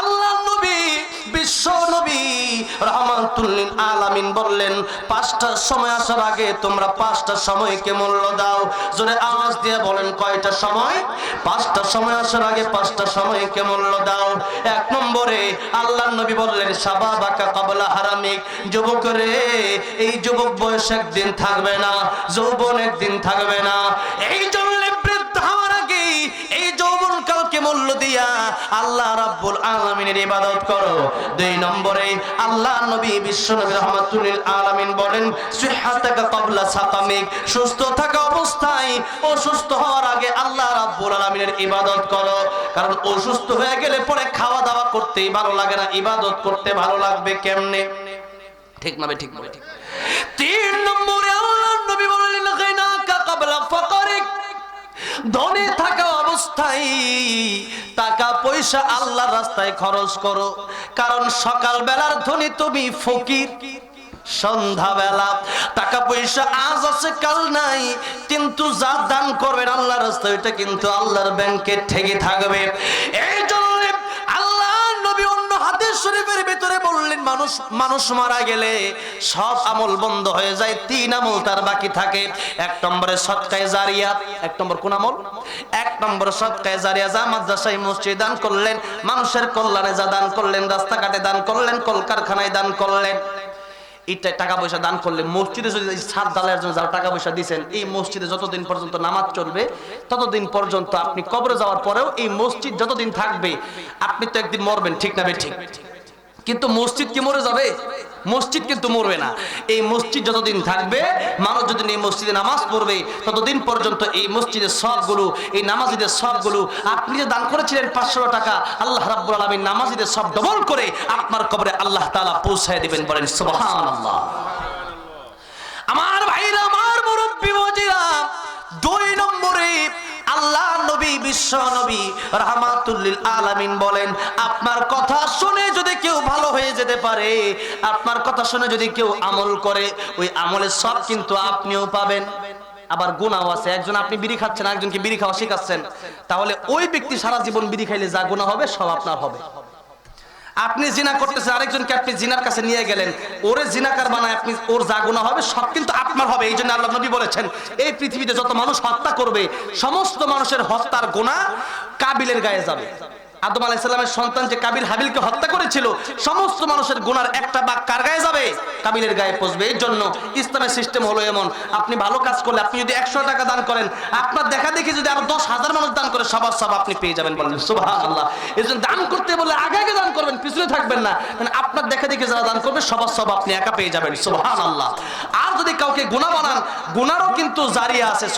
আল্লাহ নবী, বিশ্ব নবী রহমাতুল্লিন আলামিন বললেন, পাঁচটার সময় আসার আগে তোমরা পাঁচটার সময়কে মূল্য দাও। জোরে আওয়াজ দিয়ে বলেন, কয়টা সময়? পাঁচটার সময় আসার আগে পাঁচটা সময়কে মূল্য দাও। এক নম্বরে আল্লাহ নবী বললেন, সাবাবাকা কাবলা হারামিক। যুবক রে এই যুবক বয়স একদিন থাকবে না, যৌবন একদিন থাকবে না। রাব্বুল আলামিনের ইবাদত করো। দুই নম্বরে, আল্লাহ নবী বিশ্ব নবী রহমাতুল্লিল আলামিন বলেন, সিহাতাকা ক্বাবলা সাকামিক সুস্থ থাকা অবস্থায় অসুস্থ হওয়ার আগে আল্লাহ রাব্বুল আলামিনের ইবাদত করো। কারণ অসুস্থ হয়ে গেলে পরে খাওয়া দাওয়া করতেই ভালো লাগে না, ইবাদত করতে ভালো লাগবে কেমনে? ঠিক না ঠিক না ঠিক তিন নম্বরে, আল্লাহ নবী বললেন গায়নাকা ক্বাবলা ফাকারিক, ধনে থাকা অবস্থায় টাকা পয়সা আল্লাহর রাস্তায় খরচ করো। কারণ সকাল বেলার ধনী তুমি ফকির। সন্ধ্যাবেলা টাকা পয়সা আজ আছে, কাল নাই। কিন্তু যা দান করবেন আল্লাহর রাস্তায়, ওইটা কিন্তু আল্লাহর ব্যাংকে ঠেকে থাকবে। এই জন্য আল্লাহ নবী অন্য হাদিস শরীফের ভিতরে মানুষ মানুষ মারা গেলে সব আমল বন্ধ হয়ে যায়, তিন আমল তার বাকি থাকে। এক নম্বরে সৎকায় জারিয়া, এক নম্বর কোন আমল? এক নম্বর সৎকায় জারিয়া যা মাদ্রাসায় মসজিদ দান করলেন, মানুষের কল্যাণে যা দান করলেন, রাস্তাঘাটে দান করলেন, কলকারখানায় দান করলেন। এটা টাকা পয়সা দান করলে মসজিদে যদি ছাদ ডালার জন্য যারা টাকা পয়সা দিয়েছেন, এই মসজিদে যতদিন পর্যন্ত নামাজ চলবে, ততদিন পর্যন্ত আপনি কবরে যাওয়ার পরেও এই মসজিদ যতদিন থাকবে, আপনি তো একদিন মরবেন, ঠিক না ঠিক? কিন্তু মসজিদ কি মরে যাবে? মসজিদ কিন্তু মরবে না। এই মসজিদ যতদিন থাকবে, মানুষ যতদিন এই মসজিদে নামাজ পড়বে, ততদিন পর্যন্ত এই মসজিদের সবগুলো, এই নামাজিদের সবগুলো, আপনি যে দান করেছিলেন পাঁচশো টাকা, আল্লাহ রাব্বুল আলামিন নামাজিদের সব ডবল করে আপনার কবরে আল্লাহ তাআলা পৌঁছায় দিবেন বলেন, সুবহানাল্লাহ। আমার ভাইরা, আমার মুরব্বী বজিরা দুই নম্বরে আল্লাহ নবী, বিশ্ব নবী রহমাতুল্লিল আলামিন বলেন, আপনার কথা শুনে যদি যেতে পারে। আপনার কথা শুনে যদি কেউ আমল করে, ওই আমলের সব কিন্তু আপনিও পাবেন। আবার গুণাও আছে। একজন আপনি বিড়ি খাচ্ছেন একজনকে বিড়ি খাওয়া শেখাচ্ছেন। তাহলে ওই ব্যক্তি সারা জীবন বিড়ি খাইলে যা গুণা হবে, সব আপনার হবে। আপনি জিনা করতেছেন, আরেকজনকে আপনি জিনার কাছে নিয়ে গেলেন। ওরে জিনাকার বানায় আপনি, ওর যা গুণা হবে, সব কিন্তু আপনার হবে। এই জন্য আল্লাহ নবী বলেছেন, এই পৃথিবীতে যত মানুষ হত্যা করবে, সমস্ত মানুষের হত্যার গুণা কাবিলের গায়ে যাবে। আদম আলাইসাল্লামের সন্তান যে কাবিল হাবিলকে হত্যা করেছিল, সমস্ত মানুষের গুনার একটা বাঘ কার গায়ে যাবে? কাবিলের গায়ে পচবে। এই জন্য ইসলামের সিস্টেম হলো এমন, আপনি ভালো কাজ করলে আপনি যদি একশো টাকা দান করেন, আপনার দেখা দেখি যদি আরও দশ হাজার মানুষ দান করে, সবার সব আপনি পেয়ে যাবেন বলেন সুবাহ আল্লাহ এই জন্য দান করতে বলে আগে আগে দান করবেন, পিছনে থাকবেন না। মানে আপনার দেখা দেখি যারা দান করবে, সবার সব আপনি একা পেয়ে যাবেন সুবাহ আল্লাহ আর যদি কাউকে গুণা বানান গুনারও কিন্তু জারিয়া আছে